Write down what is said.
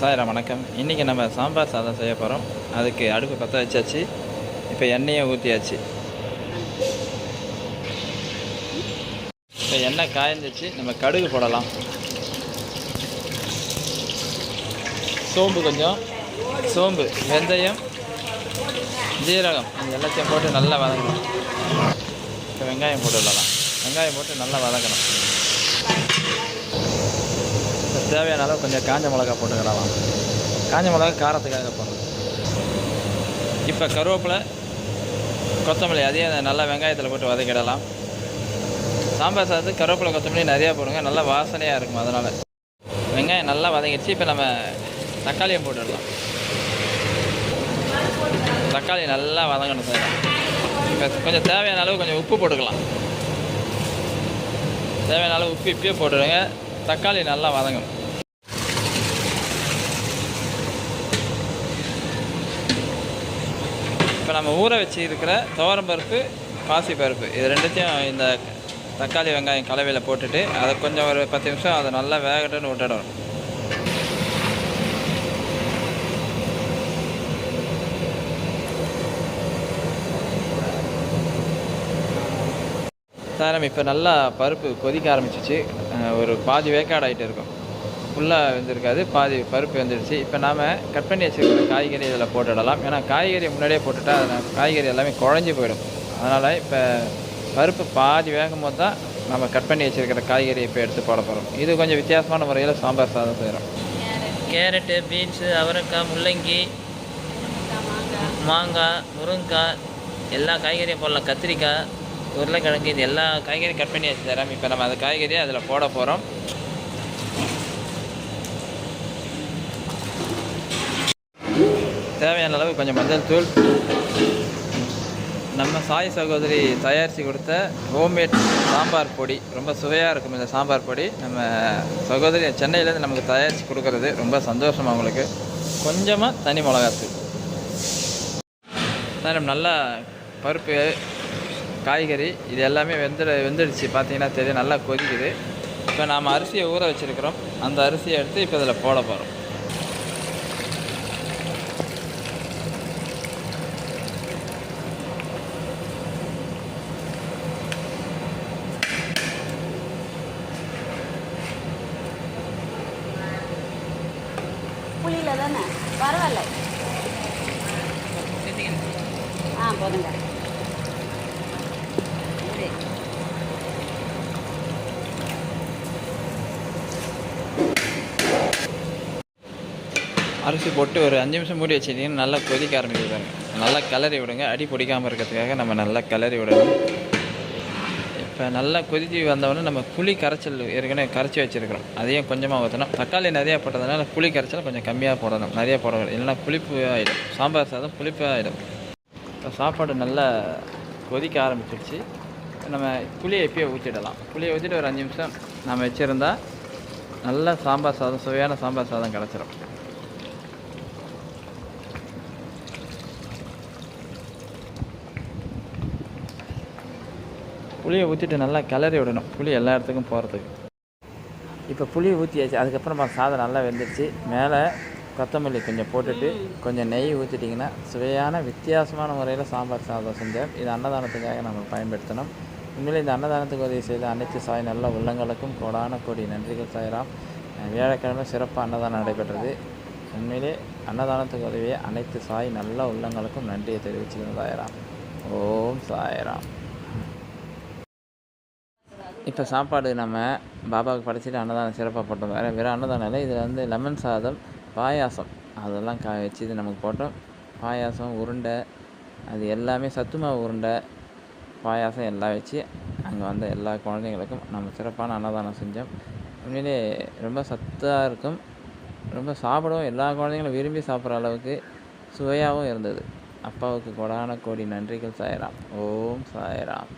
சாயரா வணக்கம். இன்றைக்கி நம்ம சாம்பார் சாதம் செய்ய போகிறோம் அதுக்கு அடுப்பு பற்ற வச்சாச்சு. இப்போ எண்ணெயை ஊற்றியாச்சு இப்போ எண்ணெய் காய்ஞ்சிச்சு. நம்ம கடுகு போடலாம். சோம்பு கொஞ்சம். சோம்பு வெந்தயம் ஜீரகம் இது எல்லாத்தையும் போட்டு நல்லா வதக்கணும் இப்போ வெங்காயம் போட்டு விடலாம். வெங்காயம் போட்டு நல்லா வதக்கணும் தேவையான அளவு கொஞ்சம் காஞ்ச மிளகா போட்டுக்கிடலாம் காஞ்ச மிளகா காரத்துக்காக போடணும். இப்போ கருவேப்பிலை கொத்தமல்லி அதையும் நல்லா வெங்காயத்தில் போட்டு வதக்கிடலாம். சாம்பார் சாதத்து கருவேப்பிலை கொத்தமல்லி நிறையா போடுங்க. நல்லா வாசனையாக இருக்கும் அதனால். வெங்காயம் நல்லா வதங்கிடுச்சு. இப்போ நம்ம தக்காளியும் போட்டுடலாம். தக்காளி நல்லா வதங்கணும் சார். இப்போ கொஞ்சம் தேவையான அளவு கொஞ்சம் உப்பு போட்டுக்கலாம். தேவையான அளவு உப்பு இப்பயே போட்டுடுங்க. தக்காளி நல்லா வதங்கணும் இப்போ நம்ம ஊற வச்சு இருக்கிற துவரம்பருப்பு பாசிப்பருப்பு இது ரெண்டுத்தையும் இந்த தக்காளி வெங்காயம் கலவையில் போட்டுட்டு அதை கொஞ்சம் ஒரு பத்து நிமிஷம் அதை நல்லா வேகட்டுன்னு விட்டுடணும். சாரம் இப்போ நல்லா பருப்பு கொதிக்க ஆரம்பிச்சிச்சு. ஒரு பாதி வேக்காடாகிட்டு இருக்கும். ஃபுல்லாக வெந்திருக்காது. பாதி பருப்பு வெந்துடுச்சு இப்போ நாம் கட் பண்ணி வச்சுருக்கிற காய்கறி இதில் போட்டுடலாம். ஏன்னா காய்கறி முன்னாடியே போட்டுட்டா அதில் காய்கறி எல்லாமே குழஞ்சி போயிடும். அதனால் இப்போ பருப்பு பாதி வேகும் போது தான் நம்ம கட் பண்ணி வச்சுருக்கிற காய்கறி இப்போ எடுத்து போட போகிறோம் இது கொஞ்சம் வித்தியாசமான முறையில் சாம்பார் சாதம் செய்கிறோம் கேரட்டு பீன்ஸு அவரைக்காய் முள்ளங்கி மாங்காய் முருங்கைக்காய் எல்லா காய்கறியும் போடலாம். கத்திரிக்காய் உருளைக்கிழங்கு இது எல்லா காய்கறியும் கட் பண்ணி வச்சு தரோம் இப்போ நம்ம அந்த காய்கறியை அதில் போட போகிறோம் தேவையான அளவு கொஞ்சம் மஞ்சள் தூள். நம்ம சாய் சகோதரி தயாரித்து கொடுத்த ஹோம்மேட் சாம்பார் பொடி ரொம்ப சுவையாக இருக்கும் இந்த சாம்பார் பொடி. நம்ம சகோதரி சென்னையிலேருந்து நமக்கு தயாரித்து கொடுக்கறது ரொம்ப சந்தோஷம் அவங்களுக்கு கொஞ்சமாக தனி மிளகாத்தூள். மேடம் நல்லா பருப்பு காய்கறி இது எல்லாமே வெந்துட வெந்துடுச்சு. பார்த்தீங்கன்னா தெரியும் நல்லா கொதிக்குது. இப்போ நாம் அரிசியை ஊற வச்சுருக்கிறோம். அந்த அரிசியை எடுத்து இப்போ இதில் போட போகிறோம் புளியில தானே பரவாயில்ல. ஆ போதுங்க. அரிசி போட்டு ஒரு அஞ்சு நிமிஷம் மூடி வச்சிட்டிங்கன்னா நல்லா கொதிக்க ஆரம்பிக்குது நல்லா கிளறி விடுங்க. அடி பிடிக்காமல் இருக்கிறதுக்காக நம்ம நல்லா கிளறி விடணும். இப்போ நல்லா கொதிச்சு வந்தவொடனே நம்ம புளி கரைச்சல் ஏற்கனவே கரைச்சி வச்சுருக்கிறோம். அதையும் கொஞ்சமாக ஊற்றணும் தக்காளி நிறையா போட்டதுனால புளி கரைச்சல் கொஞ்சம் கம்மியாக போடணும். நிறைய போடணும் இல்லைன்னா புளிப்பு ஆகிடும் சாம்பார் சாதம் புளிப்பு ஆகிடும் இப்போ சாப்பாடு நல்லா கொதிக்க ஆரம்பிச்சிருச்சு. நம்ம புளியை இப்பயே ஊற்றிடலாம் புளியை ஊற்றிட்டு ஒரு அஞ்சு நிமிஷம் நம்ம வச்சுருந்தா நல்ல சாம்பார் சாதம் சுவையான சாம்பார் சாதம் கிடச்சிரும். புளியை ஊற்றிட்டு நல்லா கிளறி விடணும். புளி எல்லா இடத்துக்கும் போகிறதுக்கு இப்போ புளி ஊற்றியாச்சு அதுக்கப்புறமா சாதம் நல்லா வெந்துருச்சு. மேலே கொத்தமல்லி கொஞ்சம் போட்டுட்டு கொஞ்சம் நெய் ஊற்றிட்டிங்கன்னா சுவையான வித்தியாசமான முறையில் சாம்பார் சாதம் செஞ்சேன். இது அன்னதானத்துக்காக நம்ம பயன்படுத்தணும். உண்மையிலே இந்த அன்னதானத்துக்கு உதவி செய்த அனைத்து சாய் நல்ல உள்ளங்களுக்கும் கோடான கோடி நன்றிகள் சாயிராம். வியாழக்கிழமை சிறப்பாக அன்னதானம் நடைபெற்றது. உண்மையிலே அன்னதானத்துக்கு உதவிய அனைத்து சாய் நல்ல உள்ளங்களுக்கும் நன்றியை தெரிவிச்சுக்கணும் சாயிராம். ஓம் சாயிராம். இப்போ சாப்பாடு நம்ம பாபாவுக்கு படைச்சிட்டு அன்னதானம் சிறப்பாக போட்டோம். வேறு வெறும் அன்னதானம் இல்லை இதில் வந்து லெமன் சாதம் பாயாசம். அதெல்லாம் கா வச்சு இது நமக்கு போட்டோம். பாயாசம் உருண்டை அது எல்லாமே சத்து மாவு உருண்டை பாயாசம் எல்லாம் வச்சு அங்கே வந்த எல்லா குழந்தைங்களுக்கும் நம்ம சிறப்பான அன்னதானம் செஞ்சோம். உண்மையிலே ரொம்ப சத்தாக இருக்கும். ரொம்ப சாப்பிடவும் எல்லா குழந்தைங்களும் விரும்பி சாப்பிட்ற அளவுக்கு சுவையாகவும் இருந்தது. அப்பாவுக்கு கொடான கோடி நன்றிகள் சாயராம். ஓம் சாயராம்.